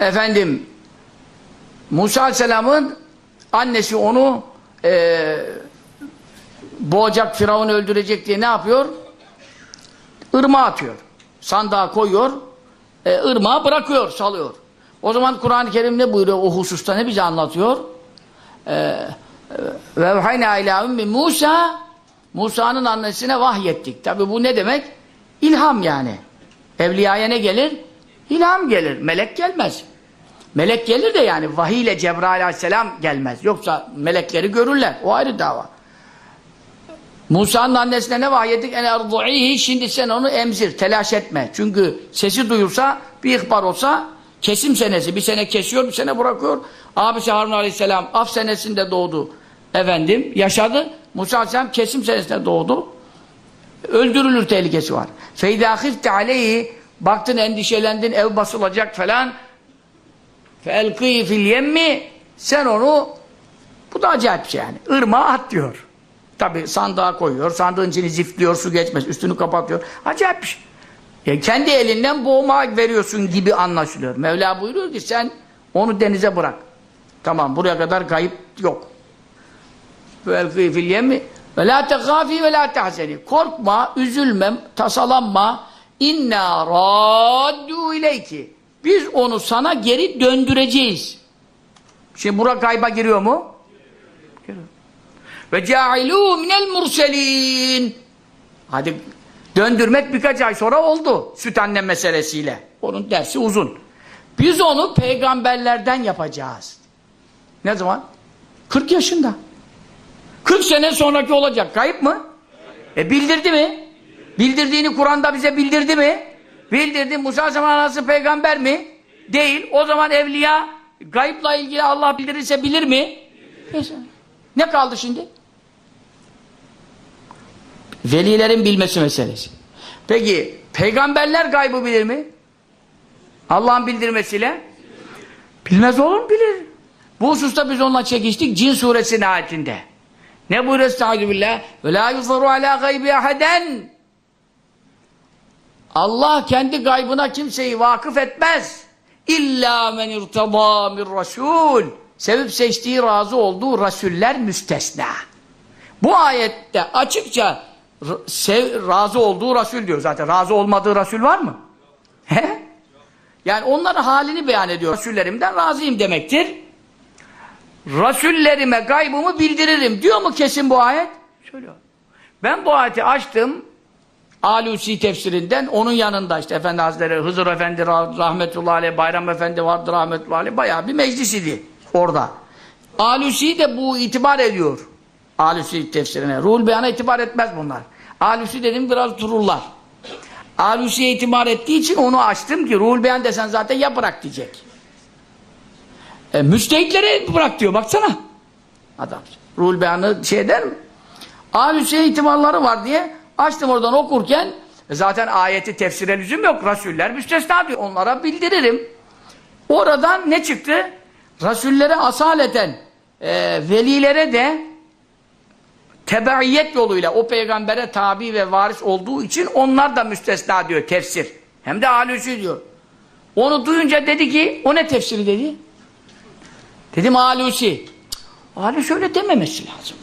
efendim Musa Aleyhisselam'ın annesi onu e, boğacak, Firavun öldürecek diye ne yapıyor? Irmağa atıyor. Sandığa koyuyor, e, ırmağa bırakıyor, salıyor. O zaman Kur'an-ı Kerim ne buyuruyor o hususta ne bize anlatıyor? E, ve hayna ila ümmi Musa Musa'nın annesine vahyettik. Tabi bu ne demek? İlham yani. Evliyaya ne gelir? İlham gelir. Melek gelmez. Melek gelir de yani vahiy ile Cebrail aleyhisselam gelmez. Yoksa melekleri görürler. O ayrı dava. Musa'nın annesine ne vahyettik? En erdu'ihi şimdi sen onu emzir. Telaş etme. Çünkü sesi duyulsa bir ihbar olsa kesim senesi. Bir sene kesiyor, bir sene bırakıyor. Abisi Harun aleyhisselam af senesinde doğdu. Efendim yaşadı. Musa aleyhisselam kesim senesinde doğdu. Öldürülür tehlikesi var. Feyda khifte aleyhi baktın endişelendin ev basılacak falan felkî fil yemmi sen onu bu da acayip şey yani. Irmağa at diyor. Tabi sandığa koyuyor. Sandığın içini zifliyor su geçmez. Üstünü kapatıyor. Acayip bir şey. Ya kendi elinden boğma veriyorsun gibi anlaşılıyor. Mevla buyuruyor ki sen onu denize bırak. Tamam buraya kadar kayıp yok. Velkî fil yemmi ve la tegâfî ve. Korkma, üzülme, tasalanma. İnna raddu ileyki. Biz onu sana geri döndüreceğiz. Şimdi bura kayba giriyor mu? Giriyor. Ve câilû minel murselîn. Hadi döndürmek birkaç ay sonra oldu. Süt anne meselesiyle. Onun dersi uzun. Biz onu peygamberlerden yapacağız. Ne zaman? 40 yaşında. 40 sene sonraki olacak. Kayıp mı? E bildirdi mi? Bildirdiğini Kur'an'da bize bildirdi mi? Bildirdi. Musa zaman anası peygamber mi? Değil. O zaman evliya gayıpla ilgili Allah bildirirse bilir mi? Ne kaldı şimdi? Velilerin bilmesi meselesi. Peki peygamberler gaybı bilir mi? Allah'ın bildirmesiyle? Bilmez olur mu? Bilir. Bu hususta biz onunla çekiştik Cin suresinin ayetinde. Ne buyuruyor estaizu billah? Ve la yuzaru ala gaybi aheden. Allah kendi gaybına kimseyi vakıf etmez. İlla men irtada min rasul. Sevip seçtiği razı olduğu rasuller müstesna. Bu ayette açıkça sev, razı olduğu rasul diyor. Zaten razı olmadığı rasul var mı? He? Yani onların halini beyan ediyor. Rasullerimden razıyım demektir. Rasullerime gaybımı bildiririm. Diyor mu kesin bu ayet? Söylüyor. Ben bu ayeti açtım. Alusi tefsirinden onun yanında işte Efendi Hazretleri, Hızır Efendi rahmetullahi aleyh, Bayram Efendi vardı rahmetullahi aleyh. Bayağı bir meclis idi orada. Alusi de bu itibar ediyor. Alusi tefsirine. Ruhul beyana itibar etmez bunlar. Alusi dedim biraz dururlar. Alusi'ye itibar ettiği için onu açtım ki ruhul beyan desen zaten ya bırak diyecek. E, müstehitlere bırak diyor baksana. Adam. Ruhul beyanı şey der mi? Alusi'ye itibarları var diye açtım oradan okurken e, zaten ayeti tefsire lüzum yok. Rasuller müstesna diyor. Onlara bildiririm. Oradan ne çıktı? Rasullere asaleten e, velilere de tebaiyet yoluyla o peygambere tabi ve varis olduğu için onlar da müstesna diyor tefsir. Hem de alüsü diyor. Onu duyunca dedi ki o ne tefsiri dedi? Dedim alüsi. Alüsü öyle dememesi lazım.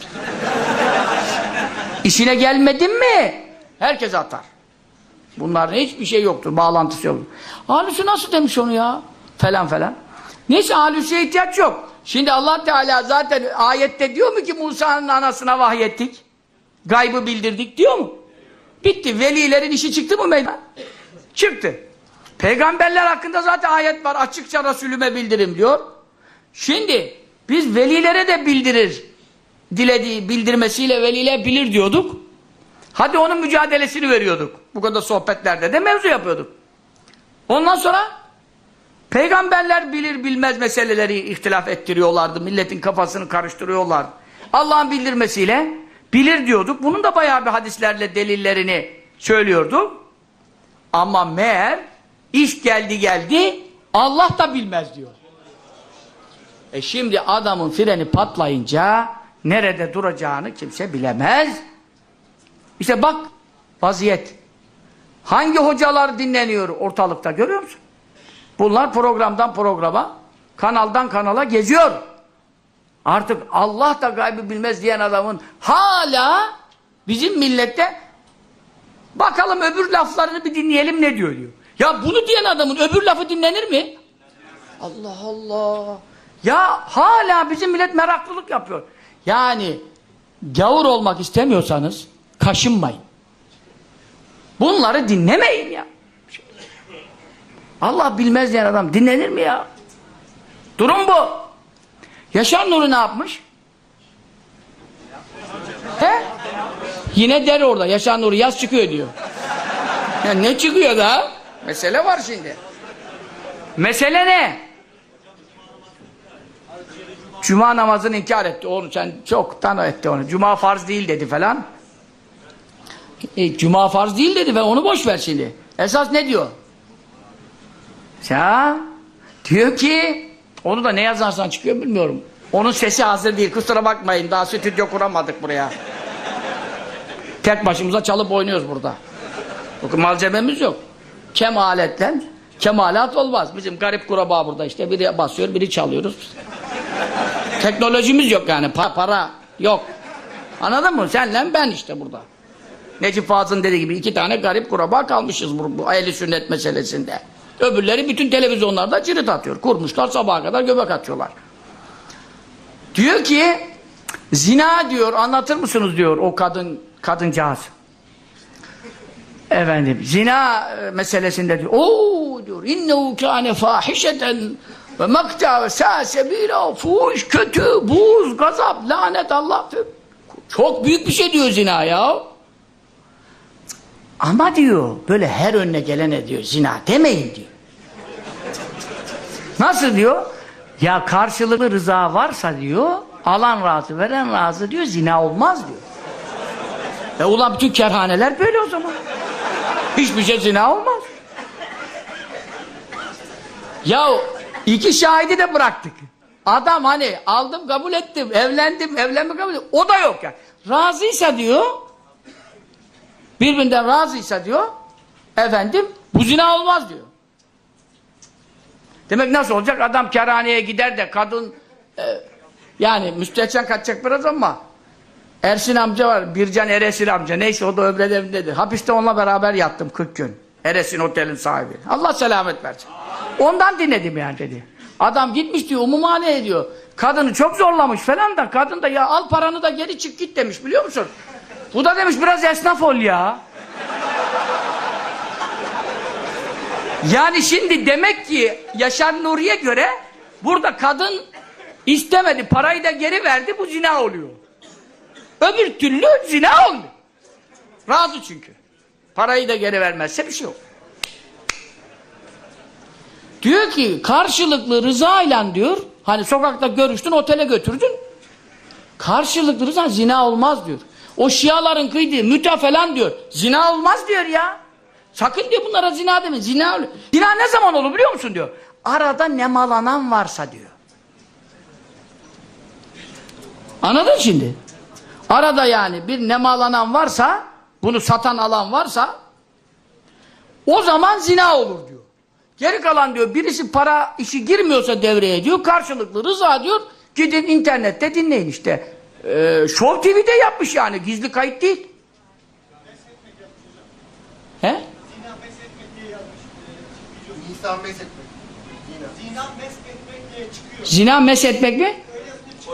İşine gelmedin mi? Herkes atar. Bunların hiçbir şey yoktur. Bağlantısı yok. Alüsü nasıl demiş onu ya? Falan falan. Neyse alüsüye ihtiyaç yok. Şimdi Allah Teala zaten ayette diyor mu ki Musa'nın anasına vahyettik? Gaybı bildirdik diyor mu? Bitti. Velilerin işi çıktı mı meydan? Çıktı. Peygamberler hakkında zaten ayet var. Açıkça Resulüme bildirim diyor. Şimdi biz velilere de bildirir. Dilediği bildirmesiyle veliler bilir diyorduk. Hadi onun mücadelesini veriyorduk. Bu kadar sohbetlerde de mevzu yapıyorduk. Ondan sonra Peygamberler bilir bilmez meseleleri ihtilaf ettiriyorlardı. Milletin kafasını karıştırıyorlar. Allah'ın bildirmesiyle bilir diyorduk. Bunun da bayağı bir hadislerle delillerini söylüyorduk. Ama meğer iş geldi geldi Allah da bilmez diyor. E şimdi adamın freni patlayınca nerede duracağını kimse bilemez. İşte bak vaziyet. Hangi hocalar dinleniyor ortalıkta görüyor musun? Bunlar programdan programa, kanaldan kanala geziyor. Artık Allah da gaybı bilmez diyen adamın hala bizim millette bakalım öbür laflarını bir dinleyelim ne diyor diyor. Ya bunu diyen adamın öbür lafı dinlenir mi? Allah Allah. Ya hala bizim millet meraklılık yapıyor. Yani gavur olmak istemiyorsanız kaşınmayın. Bunları dinlemeyin ya. Allah bilmez diyen adam dinlenir mi ya? Durum bu. Yaşar Nuri ne yapmış? He? Yine der orada. Yaşar Nuri yaz çıkıyor diyor. Ya ne çıkıyor da? Mesele var şimdi. Mesele ne? Cuma namazını inkar etti. Onu sen çoktan etti onu. Cuma farz değil dedi falan. E, Cuma farz değil dedi ve onu boş ver şimdi. Esas ne diyor? Ya diyor ki onu da ne yazarsan çıkıyor bilmiyorum. Onun sesi hazır değil. Kusura bakmayın. Daha stüdyo kuramadık buraya. Tek başımıza çalıp oynuyoruz burada. Malzememiz yok. Kemaletten kemalat olmaz. Bizim garip kuraba burada işte. Biri basıyor, biri çalıyoruz. Teknolojimiz yok yani. Pa para yok. Anladın mı? Senle ben işte burada. Necip Fazıl'ın dediği gibi iki tane garip kuraba kalmışız bu, bu ehli sünnet meselesinde. Öbürleri bütün televizyonlarda cirit atıyor. Kurmuşlar sabaha kadar göbek atıyorlar. Diyor ki zina diyor anlatır mısınız diyor o kadın kadıncağız. Efendim zina e, meselesinde diyor. Oo diyor innehu kâne fâhişeten ve makta ve sâ sebîlâ fuhuş kötü buz gazap lanet Allah çok büyük bir şey diyor zina ya. Ama diyor böyle her önüne gelene diyor zina demeyin diyor. Nasıl diyor? Ya karşılıklı rıza varsa diyor alan razı veren razı diyor zina olmaz diyor. E ulan bütün kerhaneler böyle o zaman. Hiçbir şey zina olmaz. Ya iki şahidi de bıraktık. Adam hani aldım kabul ettim, evlendim, evlenme kabul ettim. O da yok yani. Razıysa diyor, birbirinden razıysa diyor, efendim bu zina olmaz diyor. Demek nasıl olacak? Adam kerhaneye gider de kadın e, yani müstehcen kaçacak biraz ama Ersin amca var, Bircan Eresin amca. Neyse o da öbür evindedir. Hapiste onunla beraber yattım 40 gün. Eresin otelin sahibi. Allah selamet versin. Ondan dinledim yani dedi. Adam gitmiş diyor, umumhane ediyor. Kadını çok zorlamış falan da kadın da ya al paranı da geri çık git demiş biliyor musun? Bu da demiş biraz esnaf ol ya. Yani şimdi demek ki Yaşar Nuri'ye göre burada kadın istemedi, parayı da geri verdi, bu zina oluyor. Öbür türlü zina olmuyor. Razı çünkü. Parayı da geri vermezse bir şey yok. Diyor ki karşılıklı rızayla diyor, hani sokakta görüştün, otele götürdün, karşılıklı rıza zina olmaz diyor. O şiaların kıydığı müta falan diyor, zina olmaz diyor ya. Sakın diyor bunlara zina deme. Zina, zina ne zaman olur biliyor musun diyor. Arada nemalanan varsa diyor. Anladın şimdi? Arada yani bir nemalanan varsa, bunu satan alan varsa, o zaman zina olur diyor. Geri kalan diyor, birisi para işi girmiyorsa devreye diyor, karşılıklı rıza diyor, gidin internette dinleyin işte. Ee, Show TV'de yapmış yani, gizli kayıt değil. He? İnsan meshetmek. Zina meshetmek diye çıkıyor. Zina meshetmek mi?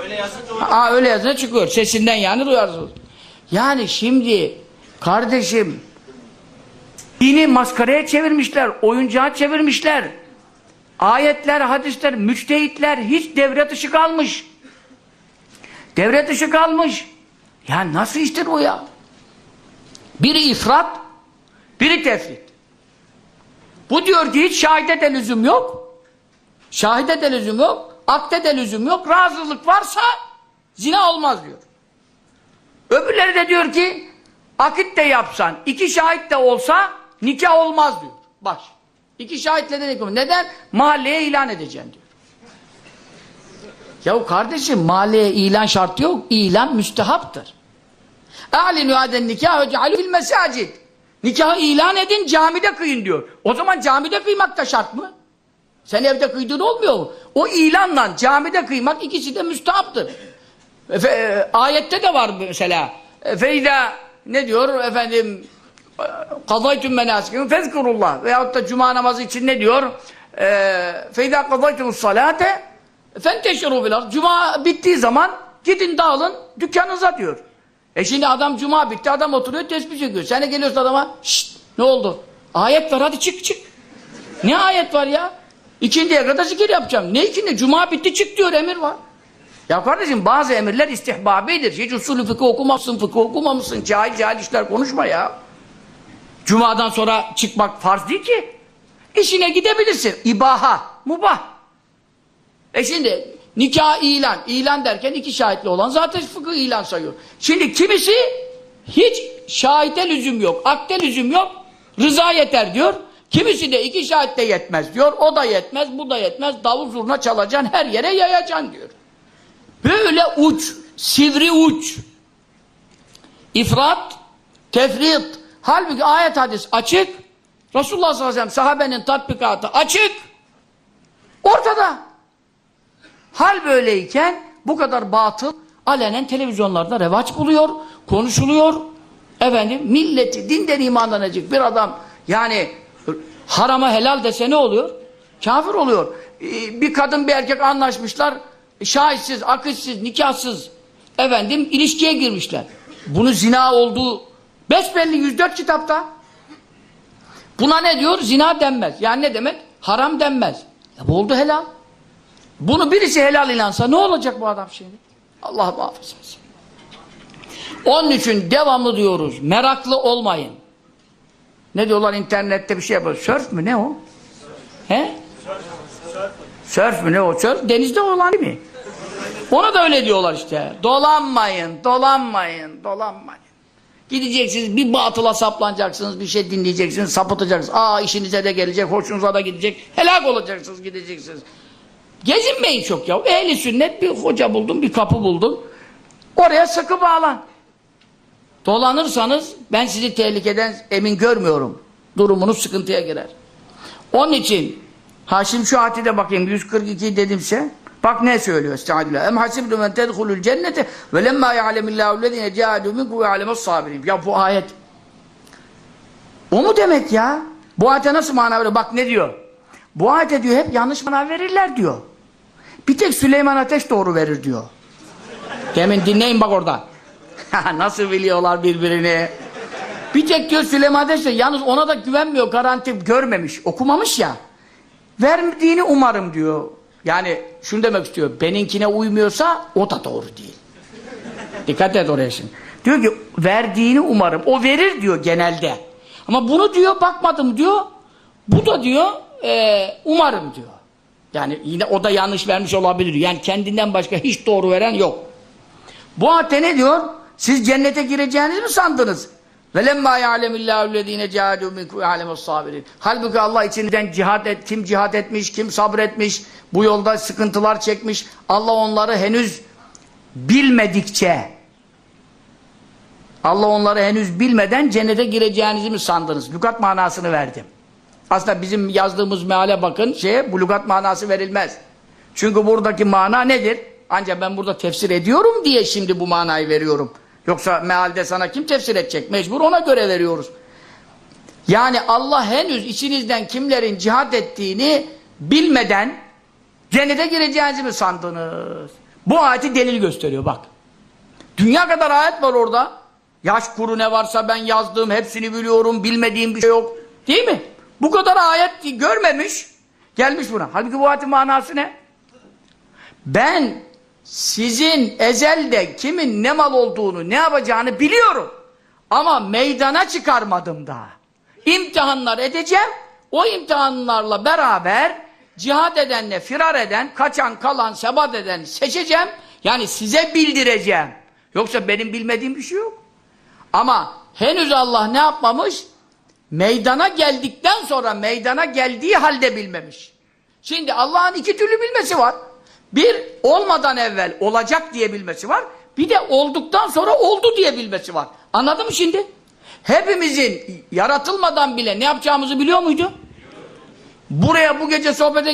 Öyle yazınca o Aa öyle yazınca çıkıyor. Sesinden yani duyarsınız. Yani şimdi kardeşim dini maskaraya çevirmişler, oyuncağa çevirmişler. Ayetler, hadisler, müçtehitler hiç devre dışı kalmış. Devre dışı kalmış. Ya nasıl iştir bu ya? Biri ifrat, biri tefrit. Bu diyor ki hiç şahide de lüzum yok. Şahide de lüzum yok. Akde de lüzum yok. Razılık varsa zina olmaz diyor. Öbürleri de diyor ki akit de yapsan, iki şahit de olsa nikah olmaz diyor. Bak. iki şahitle de nikah Neden? Mahalleye ilan edeceğim diyor. Yahu kardeşim mahalleye ilan şartı yok. İlan müstehaptır. A'linu aden nikah ve cealü fil mesacid. Nikahı ilan edin camide kıyın diyor. O zaman camide kıymak da şart mı? Sen evde kıydığın olmuyor mu? O ilanla camide kıymak ikisi de müstahaptır. Efe, e, ayette de var mesela. Feyda ne diyor efendim kazaytüm menasikim fezkurullah veyahut da cuma namazı için ne diyor? Feyda kazaytümus salate fenteşiru filar. Cuma bittiği zaman gidin dağılın dükkanınıza diyor. E şimdi adam cuma bitti adam oturuyor tesbih çekiyor. Sen de geliyorsun adama şşt ne oldu? Ayet var hadi çık çık. Ne ayet var ya? İkindiye kadar zikir yapacağım. Ne ikindi? Cuma bitti çık diyor emir var. Ya kardeşim bazı emirler istihbabidir. Hiç usulü fıkıh okumamışsın, fıkıh okumamışsın. Cahil cahil işler konuşma ya. Cuma'dan sonra çıkmak farz değil ki. İşine gidebilirsin. İbaha, mubah. E şimdi nikah ilan. ilan derken iki şahitli olan zaten fıkıh ilan sayıyor. Şimdi kimisi hiç şahite lüzum yok, akde lüzum yok. Rıza yeter diyor. Kimisi de iki şahit de yetmez diyor. O da yetmez, bu da yetmez. Davul zurna çalacaksın, her yere yayacaksın diyor. Böyle uç, sivri uç. İfrat, tefrit. Halbuki ayet hadis açık. Resulullah sallallahu aleyhi ve sellem sahabenin tatbikatı açık. Ortada. Hal böyleyken bu kadar batıl alenen televizyonlarda revaç buluyor, konuşuluyor. Efendim milleti dinden imandan edecek bir adam yani harama helal dese ne oluyor? Kafir oluyor. Ee, Bir kadın bir erkek anlaşmışlar şahitsiz, akıtsız, nikahsız efendim ilişkiye girmişler. Bunu zina olduğu besbelli 104 kitapta. Buna ne diyor? Zina denmez. Yani ne demek? Haram denmez. Ya bu oldu helal. Bunu birisi helal inansa ne olacak bu adam şimdi? Allah etsin. Onun için devamlı diyoruz. Meraklı olmayın. Ne diyorlar internette bir şey yapıyor. Sörf mü ne o? He? Sörf mü ne o? Sörf denizde olan değil mi? Ona da öyle diyorlar işte. Dolanmayın, dolanmayın, dolanmayın. Gideceksiniz, bir batıla saplanacaksınız, bir şey dinleyeceksiniz, sapıtacaksınız. Aa işinize de gelecek, hoşunuza da gidecek. Helak olacaksınız, gideceksiniz. Gezinmeyin çok ya. Ehli sünnet bir hoca buldun, bir kapı buldun. Oraya sıkı bağlan. Dolanırsanız ben sizi tehlikeden emin görmüyorum. Durumunuz sıkıntıya girer. Onun için ha şimdi şu ayeti de bakayım 142 dedimse bak ne söylüyor Estağfirullah. Em hasibdü men tedhulul cennete ve lemma ya'lemillahu lezine cahadu minkum ve ya'lemes sabirin. Ya bu ayet o mu demek ya? Bu ayete nasıl mana veriyor? Bak ne diyor? Bu ayete diyor hep yanlış mana verirler diyor. Bir tek Süleyman Ateş doğru verir diyor. Demin dinleyin bak orada. Nasıl biliyorlar birbirini. Bir tek diyor Süleyman Ateş de yalnız ona da güvenmiyor garanti görmemiş okumamış ya. Verdiğini umarım diyor. Yani şunu demek istiyor. Benimkine uymuyorsa o da doğru değil. Dikkat et oraya şimdi. Diyor ki verdiğini umarım. O verir diyor genelde. Ama bunu diyor bakmadım diyor. Bu da diyor e, umarım diyor. Yani yine o da yanlış vermiş olabilir. Yani kendinden başka hiç doğru veren yok. Bu ayette ne diyor? Siz cennete gireceğiniz mi sandınız? Ve lemma ya'lemillahu lezine cihadu minkum ya'lemus sabirin. Halbuki Allah içinden cihad et, kim cihad etmiş, kim sabretmiş, bu yolda sıkıntılar çekmiş. Allah onları henüz bilmedikçe Allah onları henüz bilmeden cennete gireceğinizi mi sandınız? Lukat manasını verdim. Aslında bizim yazdığımız meale bakın şeye bu lukat manası verilmez. Çünkü buradaki mana nedir? Ancak ben burada tefsir ediyorum diye şimdi bu manayı veriyorum. Yoksa mealde sana kim tefsir edecek? Mecbur ona göre veriyoruz. Yani Allah henüz içinizden kimlerin cihat ettiğini bilmeden cennete gireceğinizi mi sandınız? Bu ayeti delil gösteriyor bak. Dünya kadar ayet var orada. Yaş kuru ne varsa ben yazdığım hepsini biliyorum, bilmediğim bir şey yok. Değil mi? Bu kadar ayet görmemiş, gelmiş buna. Halbuki bu ayetin manası ne? Ben sizin ezelde kimin ne mal olduğunu, ne yapacağını biliyorum. Ama meydana çıkarmadım daha. İmtihanlar edeceğim. O imtihanlarla beraber cihat edenle firar eden, kaçan, kalan, sebat eden seçeceğim. Yani size bildireceğim. Yoksa benim bilmediğim bir şey yok. Ama henüz Allah ne yapmamış? Meydana geldikten sonra meydana geldiği halde bilmemiş. Şimdi Allah'ın iki türlü bilmesi var. Bir, olmadan evvel olacak diye bilmesi var. Bir de olduktan sonra oldu diye bilmesi var. Anladın mı şimdi? Hepimizin yaratılmadan bile ne yapacağımızı biliyor muydu? Buraya bu gece sohbete